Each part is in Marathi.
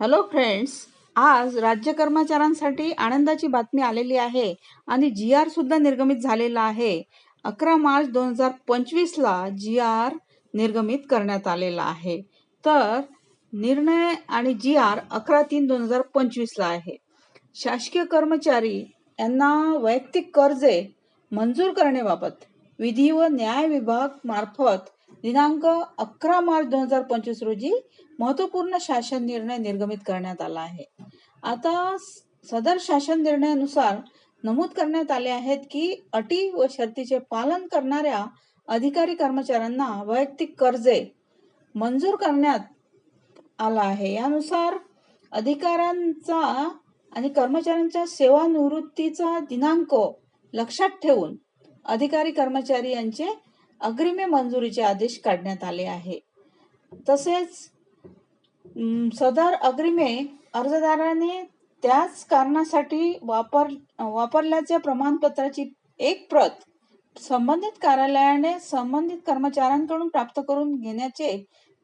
हॅलो फ्रेंड्स आज राज्य कर्मचाऱ्यांसाठी आनंदाची बातमी आलेली आहे आणि जी आर सुद्धा निर्गमित झालेला आहे. अकरा मार्च दोन हजार पंचवीसला जी आर निर्गमित करण्यात आलेला आहे. तर निर्णय आणि जी आर अकरा तीन दोन हजार पंचवीसला आहे. शासकीय कर्मचारी यांना वैयक्तिक कर्जे मंजूर करण्याबाबत विधी व न्याय विभाग मार्फत दिनांक अकरा मार्च दोन हजार पंचवीस रोजी महत्त्वपूर्ण शासन निर्णय निर्गमित करण्यात आला आहे. आता सदर शासन निर्णयानुसार नमूद करण्यात आले आहेत की अटी व शर्तीचे पालन करणाऱ्या अधिकारी कर्मचाऱ्यांना वैयक्तिक कर्जे मंजूर करण्यात आला आहे. यानुसार अधिकाऱ्यांचा आणि कर्मचाऱ्यांच्या सेवानिवृत्तीचा दिनांक लक्षात ठेवून अधिकारी कर्मचारी यांचे अग्रिमे मंजुरीचे आदेश काढण्यात आले आहे. तसेच सदर अग्रिमे अर्जदाराने त्याच कारणासाठी वापर वापरल्याच्या प्रमाणपत्राची एक प्रत संबंधित कार्यालयाने संबंधित कर्मचाऱ्यांकडून प्राप्त करून घेण्याचे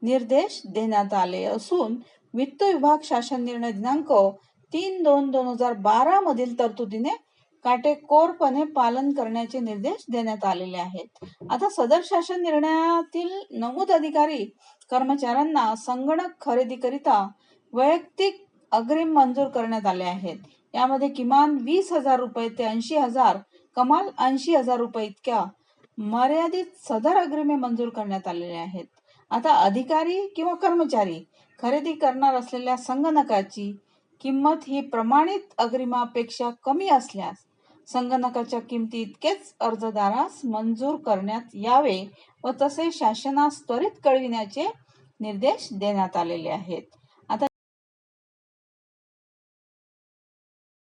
निर्देश देण्यात आले असून वित्त विभाग शासन निर्णय दिनांक तीन दोन दोन हजार बारा मधील तरतुदीने काटेकोरपणे पालन करण्याचे निर्देश देण्यात आलेले आहेत. आता सदर शासन निर्णयातील नमूद अधिकारी कर्मचाऱ्यांना संगणक खरेदीकरिता वैयक्तिक अग्रिम मंजूर करण्यात आले आहेत. यामध्ये किमान वीस हजार रुपये ते ऐंशी हजार कमाल ऐंशी हजार रुपये इतक्या मर्यादित सदर अग्रिमे मंजूर करण्यात आलेले आहेत. आता अधिकारी किंवा कर्मचारी खरेदी करणार असलेल्या संगणकाची किंमत ही प्रमाणित अग्रिमापेक्षा कमी असल्यास संगणकाच्या किमती इतकेच अर्जदारास मंजूर करण्यात यावे व तसे शासनास त्वरित कळविण्याचे निर्देश देण्यात आलेले आहेत.